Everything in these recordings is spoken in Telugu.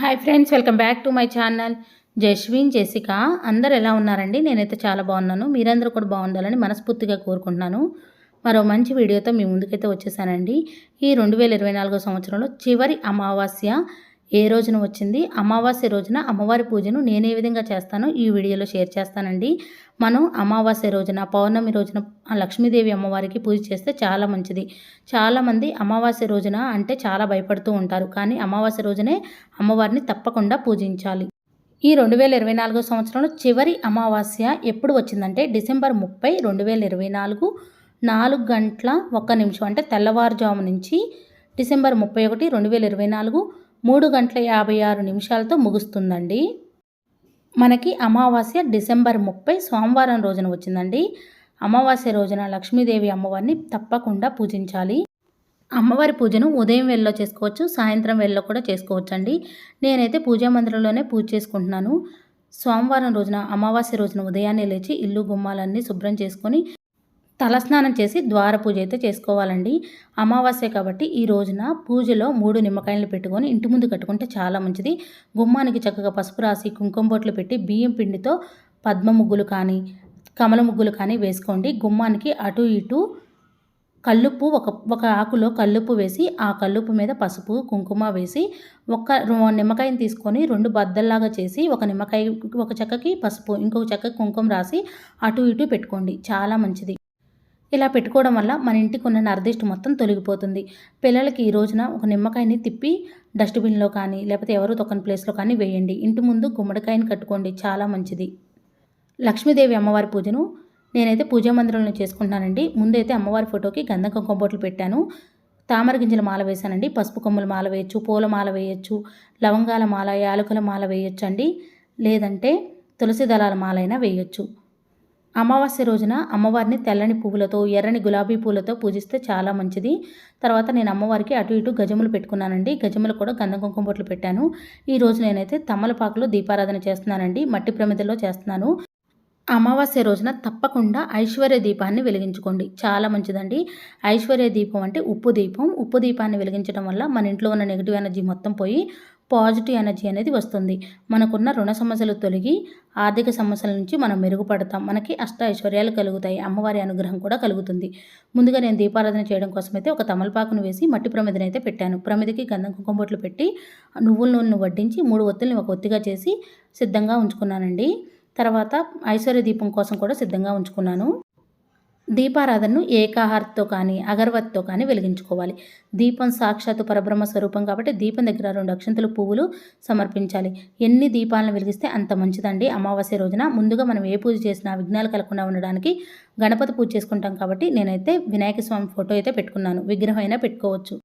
Hi friends welcome back to my channel Jaswin Jessica అందరు ఎలా ఉన్నారండి? నేనైతే చాలా బాగున్నాను. మీరందరూ కూడా బాగుండాలని మనస్ఫూర్తిగా కోరుకుంటున్నాను. మరో మంచి వీడియోతో మీ ముందుకైతే వచ్చేసానండి. ఈ రెండు వేల ఇరవై నాలుగో సంవత్సరంలో చివరి అమావాస్య ఏ రోజున వచ్చింది? అమావాస్య రోజున అమ్మవారి పూజను నేను ఏ విధంగా చేస్తానో ఈ వీడియోలో షేర్ చేస్తానండి. మనం అమావాస్య రోజున పౌర్ణమి రోజున లక్ష్మీదేవి అమ్మవారికి పూజ చేస్తే చాలా మంచిది. చాలామంది అమావాస్య రోజున అంటే చాలా భయపడుతూ ఉంటారు. కానీ అమావాస్య రోజునే అమ్మవారిని తప్పకుండా పూజించాలి. ఈ రెండు వేల ఇరవై నాలుగో సంవత్సరంలో చివరి అమావాస్య ఎప్పుడు వచ్చిందంటే డిసెంబర్ ముప్పై రెండు వేల ఇరవై నాలుగు నాలుగు గంటల ఒక్క నిమిషం అంటే తెల్లవారుజాము నుంచి డిసెంబర్ ముప్పై ఒకటి రెండు వేల ఇరవై నాలుగు మూడు గంటల యాభై ఆరు నిమిషాలతో ముగుస్తుందండి. మనకి అమావాస్య డిసెంబర్ ముప్పై సోమవారం రోజున వచ్చిందండి. అమావాస్య రోజున లక్ష్మీదేవి అమ్మవారిని తప్పకుండా పూజించాలి. అమ్మవారి పూజను ఉదయం వేళలో చేసుకోవచ్చు సాయంత్రం వేళలో కూడా చేసుకోవచ్చు అండి నేనైతే పూజా మందిరంలోనే పూజ చేసుకుంటున్నాను. సోమవారం రోజున అమావాస్య రోజున ఉదయాన్నే లేచి ఇల్లు గుమ్మాలన్నీ శుభ్రం చేసుకొని తలస్నానం చేసి ద్వార పూజ అయితే చేసుకోవాలండి. అమావాస్య కాబట్టి ఈ రోజున పూజలో మూడు నిమ్మకాయలు పెట్టుకొని ఇంటి ముందు కట్టుకుంటే చాలా మంచిది. గుమ్మానికి చక్కగా పసుపు రాసి కుంకుమ బొట్లు పెట్టి బియ్యం పిండితో పద్మ ముగ్గులు కానీ కమల ముగ్గులు కానీ వేసుకోండి. గుమ్మానికి అటు ఇటు కల్లుప్పు ఒక ఒక ఆకులో కల్లుప్పు వేసి ఆ కల్లుప్పు మీద పసుపు కుంకుమ వేసి ఒక నిమ్మకాయని తీసుకొని రెండు బద్దల్లాగా చేసి ఒక నిమ్మకాయ ఒక చెక్కకి పసుపు ఇంకొక చెక్కకి కుంకుమ రాసి అటు ఇటు పెట్టుకోండి. చాలా మంచిది. ఇలా పెట్టుకోవడం వల్ల మన ఇంటికి ఉన్న నరదిష్టి మొత్తం తొలగిపోతుంది. పిల్లలకి ఈ రోజున ఒక నిమ్మకాయని తిప్పి డస్ట్బిన్లో కానీ లేకపోతే ఎవరు తొక్కని ప్లేస్లో కానీ వేయండి. ఇంటి ముందు గుమ్మడికాయని కట్టుకోండి. చాలా మంచిది. లక్ష్మీదేవి అమ్మవారి పూజను నేనైతే పూజా మందిరంలో చేసుకుంటున్నానండి. ముందైతే అమ్మవారి ఫోటోకి గంధం కుంకుమ బొట్లు పెట్టాను. తామర గింజల మాల వేశానండి. పసుపు కొమ్మల మాల వేయచ్చు పూల మాల వేయచ్చు లవంగాల మాల యాలకుల మాల వేయచ్చు అండి లేదంటే తులసి దళాల మాలైనా వేయొచ్చు వేయచ్చు. అమావాస్య రోజున అమ్మవారిని తెల్లని పువ్వులతో ఎర్రని గులాబీ పూలతో పూజిస్తే చాలా మంచిది. తర్వాత నేను అమ్మవారికి అటు ఇటు గజములు పెట్టుకున్నానండి. గజములు కూడా గంధం కుంకుమ బొట్లు పెట్టాను. ఈ రోజు నేనైతే తమలపాకులో దీపారాధన చేస్తున్నానండి. మట్టి ప్రమిదలో చేస్తున్నాను. అమావాస్య రోజున తప్పకుండా ఐశ్వర్య దీపాన్ని వెలిగించుకోండి. చాలా మంచిదండి. ఐశ్వర్య దీపం అంటే ఉప్పు దీపం. ఉప్పు దీపాన్ని వెలిగించడం వల్ల మన ఇంట్లో ఉన్న నెగిటివ్ ఎనర్జీ మొత్తం పోయి పాజిటివ్ ఎనర్జీ అనేది వస్తుంది. మనకున్న రుణ సమస్యలు తొలగి ఆర్థిక సమస్యల నుంచి మనం మెరుగుపడతాం. మనకి అష్ట ఐశ్వర్యాలు కలుగుతాయి. అమ్మవారి అనుగ్రహం కూడా కలుగుతుంది. ముందుగా నేను దీపారాధన చేయడం కోసం అయితే ఒక తమలపాకును వేసి మట్టి ప్రమిదని అయితే పెట్టాను. ప్రమిదకి గంధం కుంకుమబొట్లు పెట్టి నువ్వుల నూనెను వడ్డించి మూడు ఒత్తుల్ని ఒక ఒత్తిగా చేసి సిద్ధంగా ఉంచుకున్నానండి. తర్వాత ఐశ్వర్య దీపం కోసం కూడా సిద్ధంగా ఉంచుకున్నాను. దీపారాధనను ఏకాహారతో కానీ అగరవత్తితో కానీ వెలిగించుకోవాలి. దీపం సాక్షాత్తు పరబ్రహ్మ స్వరూపం కాబట్టి దీపం దగ్గర రెండు అక్షంతలు పువ్వులు సమర్పించాలి. ఎన్ని దీపాలను వెలిగిస్తే అంత మంచిదండి. అమావాస్య రోజున ముందుగా మనం ఏ పూజ చేసినా విఘ్నాలు కలగకుండా ఉండడానికి గణపతి పూజ చేసుకుంటాం కాబట్టి నేనైతే వినాయక స్వామి ఫోటో అయితే పెట్టుకున్నాను. విగ్రహం అయినా పెట్టుకోవచ్చు.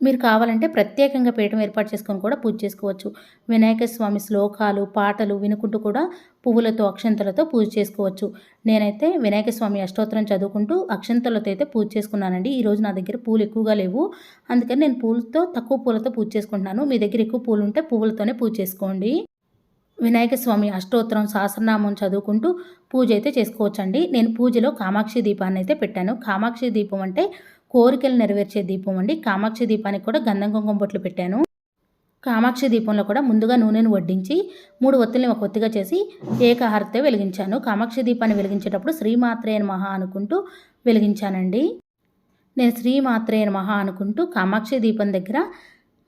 మీరు కావాలంటే ప్రత్యేకంగా పీఠం ఏర్పాటు చేసుకొని కూడా పూజ చేసుకోవచ్చు. వినాయక స్వామి శ్లోకాలు పాటలు వినుకుంటూ కూడా పువ్వులతో అక్షంతలతో పూజ చేసుకోవచ్చు. నేనైతే వినాయక స్వామి అష్టోత్తరం చదువుకుంటూ అక్షంతలతో అయితే పూజ చేసుకున్నానండి. ఈరోజు నా దగ్గర పూలు ఎక్కువగా లేవు. అందుకని నేను పూలతో తక్కువ పూలతో పూజ చేసుకుంటున్నాను. మీ దగ్గర ఎక్కువ పూలు ఉంటే పువ్వులతోనే పూజ చేసుకోండి. వినాయక స్వామి అష్టోత్తరం సహస్రనామం చదువుకుంటూ పూజ అయితే చేసుకోవచ్చండి. నేను పూజలో కామాక్షి దీపాన్ని అయితే పెట్టాను. కామాక్షి దీపం అంటే కోరికలు నెరవేర్చే దీపం అండి. కామాక్షి దీపానికి కూడా గంధం కుంకుమ బొట్లు పెట్టాను. కామాక్షి దీపంలో కూడా ముందుగా నూనెను వడ్డించి మూడు ఒత్తుల్ని ఒక ఒత్తిగా చేసి ఏకహారతే వెలిగించాను. కామాక్షి దీపాన్ని వెలిగించేటప్పుడు శ్రీమాత్రే మహా అనుకుంటూ వెలిగించానండి. నేను శ్రీమాత్రే మహా అనుకుంటూ కామాక్షి దీపం దగ్గర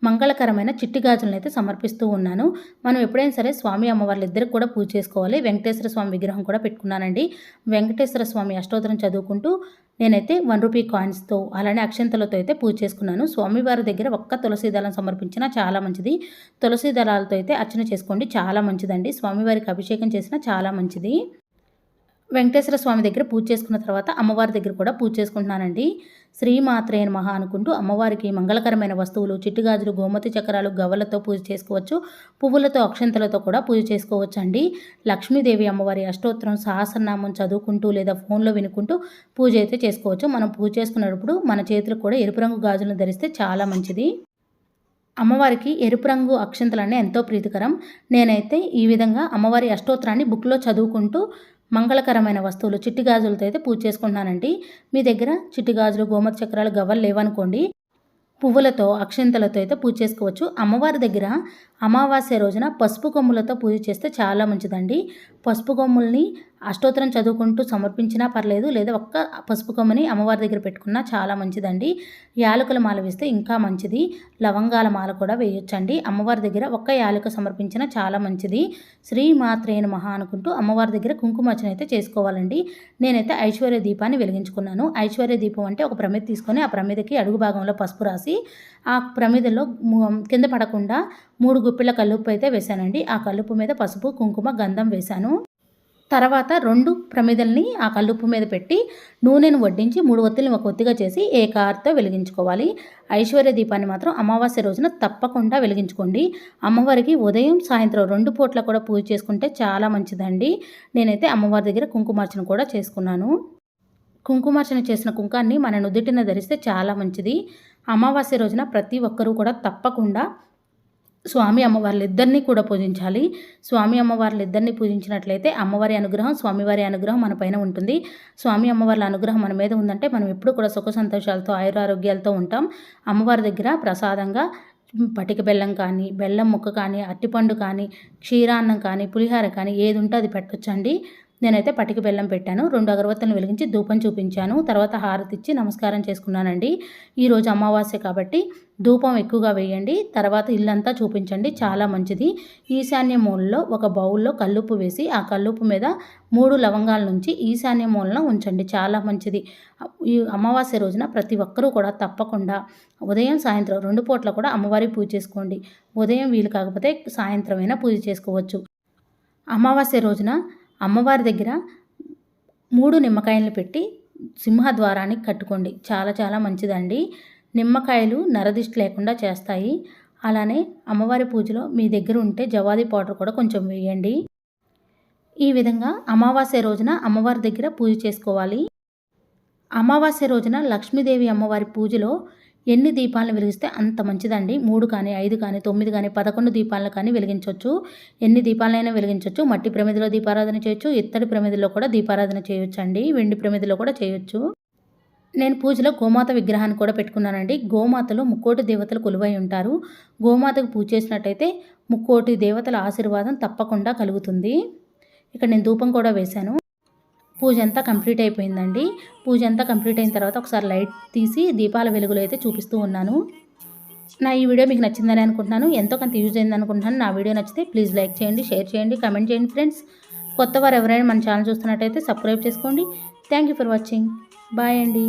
మంగళకరమైన చిట్టి గాజులను అయితే సమర్పిస్తూ ఉన్నాను. మనం ఎప్పుడైనా సరే స్వామి అమ్మవార్లు ఇద్దరికి కూడా పూజ చేసుకోవాలి. వెంకటేశ్వర స్వామి విగ్రహం కూడా పెట్టుకున్నానండి. వెంకటేశ్వర స్వామి అష్టోత్తరం చదువుకుంటూ నేనైతే వన్ రూపీ కాయిన్స్తో అలానే అక్షంతలతో అయితే పూజ చేసుకున్నాను. స్వామివారి దగ్గర ఒక్క తులసి దళం సమర్పించినా చాలా మంచిది. తులసి దళాలతో అయితే అర్చన చేసుకోండి చాలా మంచిదండి. స్వామివారికి అభిషేకం చేసినా చాలా మంచిది. వెంకటేశ్వర స్వామి దగ్గర పూజ చేసుకున్న తర్వాత అమ్మవారి దగ్గర కూడా పూజ చేసుకుంటున్నానండి. శ్రీమాత్రేయ మహా అనుకుంటూ అమ్మవారికి మంగళకరమైన వస్తువులు చిట్టుగాజులు గోమతి చక్రాలు గవ్వలతో పూజ చేసుకోవచ్చు. పువ్వులతో అక్షంతలతో కూడా పూజ చేసుకోవచ్చు అండి లక్ష్మీదేవి అమ్మవారి అష్టోత్తరం సహస్రనామం చదువుకుంటూ లేదా ఫోన్లో వినుకుంటూ పూజ అయితే చేసుకోవచ్చు. మనం పూజ చేసుకున్నప్పుడు మన చేతులకు కూడా ఎరుపు రంగు గాజులను ధరిస్తే చాలా మంచిది. అమ్మవారికి ఎరుపు రంగు అక్షంతలన్నీ ఎంతో ప్రీతికరం. నేనైతే ఈ విధంగా అమ్మవారి అష్టోత్తరాన్ని బుక్లో చదువుకుంటూ మంగళకరమైన వస్తువులు చిట్టి గాజులతో అయితే పూజ చేసుకుంటున్నానండి. మీ దగ్గర చిట్టి గాజులు గోమతి చక్రాలు గవ్వలు లేవనుకోండి పువ్వులతో అక్షంతలతో అయితే పూజ చేసుకోవచ్చు. అమ్మవారి దగ్గర అమావాస్య రోజున పసుపు కొమ్ములతో పూజ చేస్తే చాలా మంచిదండి. పసుపు కొమ్ముల్ని అష్టోత్తరం చదువుకుంటూ సమర్పించినా పర్లేదు లేదా ఒక్క పసుపు కొమ్మని అమ్మవారి దగ్గర పెట్టుకున్నా చాలా మంచిదండి. యాలకుల మాల వేస్తే ఇంకా మంచిది. లవంగాల మాల కూడా వేయొచ్చండి. అమ్మవారి దగ్గర ఒక్క యాలక సమర్పించినా చాలా మంచిది. శ్రీ మాత్రేన మహా అనుకుంటూ అమ్మవారి దగ్గర కుంకుమార్చన అయితే చేసుకోవాలండి. నేనైతే ఐశ్వర్య దీపాన్ని వెలిగించుకున్నాను. ఐశ్వర్య దీపం అంటే ఒక ప్రమిద తీసుకొని ఆ ప్రమిదకి అడుగు భాగంలో పసుపు రాసి ఆ ప్రమిదలో ము- కింద పడకుండా మూడు గుప్పిళ్ళ కల్లుప్పు అయితే వేశానండి. ఆ కల్లుప్పు మీద పసుపు కుంకుమ గంధం వేశాను. తర్వాత రెండు ప్రమిదల్ని ఆ కల్లుప్పు మీద పెట్టి నూనెను వడ్డించి మూడు ఒత్తిళ్ళని ఒక ఒత్తిగా చేసి ఏ కార్తో వెలిగించుకోవాలి. ఐశ్వర్య దీపాన్ని మాత్రం అమావాస్య రోజున తప్పకుండా వెలిగించుకోండి. అమ్మవారికి ఉదయం సాయంత్రం రెండు పూట్ల కూడా పూజ చేసుకుంటే చాలా మంచిదండి. నేనైతే అమ్మవారి దగ్గర కుంకుమార్చన కూడా చేసుకున్నాను. కుంకుమార్చన చేసిన కుంకాన్ని మన నుదుటిన ధరిస్తే చాలా మంచిది. అమావాస్య రోజున ప్రతి ఒక్కరూ కూడా తప్పకుండా స్వామి అమ్మవార్లిద్దరినీ కూడా పూజించాలి. స్వామి అమ్మవార్లిద్దరినీ పూజించినట్లయితే అమ్మవారి అనుగ్రహం స్వామివారి అనుగ్రహం మన పైన ఉంటుంది. స్వామి అమ్మవార్ల అనుగ్రహం మన మీద ఉందంటే మనం ఎప్పుడు కూడా సుఖ సంతోషాలతో ఆయురారోగ్యాలతో ఉంటాం. అమ్మవారి దగ్గర ప్రసాదంగా పటిక బెల్లం కానీ బెల్లం ముక్క కానీ అట్టిపండు కానీ క్షీరాన్నం కానీ పులిహార కానీ ఏది ఉంటే అది పెట్టొచ్చండి. నేనైతే పటిక బెల్లం పెట్టాను. రెండు అగరవత్తులను వెలిగించి ధూపం చూపించాను. తర్వాత హారతి ఇచ్చి నమస్కారం చేసుకున్నానండి. ఈరోజు అమావాస్య కాబట్టి ధూపం ఎక్కువగా వేయండి. తర్వాత ఇల్లంతా చూపించండి. చాలా మంచిది. ఈశాన్య మూలలో ఒక బౌల్లో కల్లుప్పు వేసి ఆ కల్లుప్పు మీద మూడు లవంగాల నుంచి ఈశాన్య మూలన ఉంచండి. చాలా మంచిది. ఈ అమావాస్య రోజున ప్రతి ఒక్కరూ కూడా తప్పకుండా ఉదయం సాయంత్రం రెండు పూట్ల కూడా అమ్మవారి పూజ చేసుకోండి. ఉదయం వీలు కాకపోతే సాయంత్రం అయినా పూజ చేసుకోవచ్చు. అమావాస్య రోజున అమ్మవారి దగ్గర మూడు నిమ్మకాయలను పెట్టి సింహద్వారానికి కట్టుకోండి. చాలా చాలా మంచిదండి. నిమ్మకాయలు నరదిష్టి లేకుండా చేస్తాయి. అలానే అమ్మవారి పూజలో మీ దగ్గర ఉంటే జవాది పౌడర్ కూడా కొంచెం వేయండి. ఈ విధంగా అమావాస్య రోజున అమ్మవారి దగ్గర పూజ చేసుకోవాలి. అమావాస్య రోజున లక్ష్మీదేవి అమ్మవారి పూజలో ఎన్ని దీపాలను వెలిగిస్తే అంత మంచిదండి. మూడు కానీ ఐదు కానీ తొమ్మిది కానీ పదకొండు దీపాలను కానీ వెలిగించవచ్చు ఎన్ని దీపాలైనా వెలిగించవచ్చు మట్టి ప్రమిదిలో దీపారాధన చేయొచ్చు. ఇత్తడి ప్రమిదిలో కూడా దీపారాధన చేయొచ్చు అండి వెండి ప్రమిదిలో కూడా చేయొచ్చు. నేను పూజలో గోమాత విగ్రహాన్ని కూడా పెట్టుకున్నానండి. గోమాతలో ముక్కోటి దేవతలు కొలువై ఉంటారు. గోమాతకు పూజ చేసినట్టయితే ముక్కోటి దేవతల ఆశీర్వాదం తప్పకుండా కలుగుతుంది. ఇక్కడ నేను ధూపం కూడా వేశాను. పూజ అంతా కంప్లీట్ అయిపోయిందండి. పూజ అంతా కంప్లీట్ అయిన తర్వాత ఒకసారి లైట్ తీసి దీపాల వెలుగులో అయితే చూపిస్తూ ఉన్నాను. నా ఈ వీడియో మీకు నచ్చిందని అనుకుంటున్నాను. ఎంతో కొంత యూజ్ అయింది అనుకుంటున్నాను. నా వీడియో నచ్చితే ప్లీజ్ లైక్ చేయండి షేర్ చేయండి కమెంట్ చేయండి ఫ్రెండ్స్. కొత్త వారు ఎవరైనా మన ఛానల్ చూస్తున్నట్టయితే సబ్స్క్రైబ్ చేసుకోండి. Thank you for watching. Bye అండి.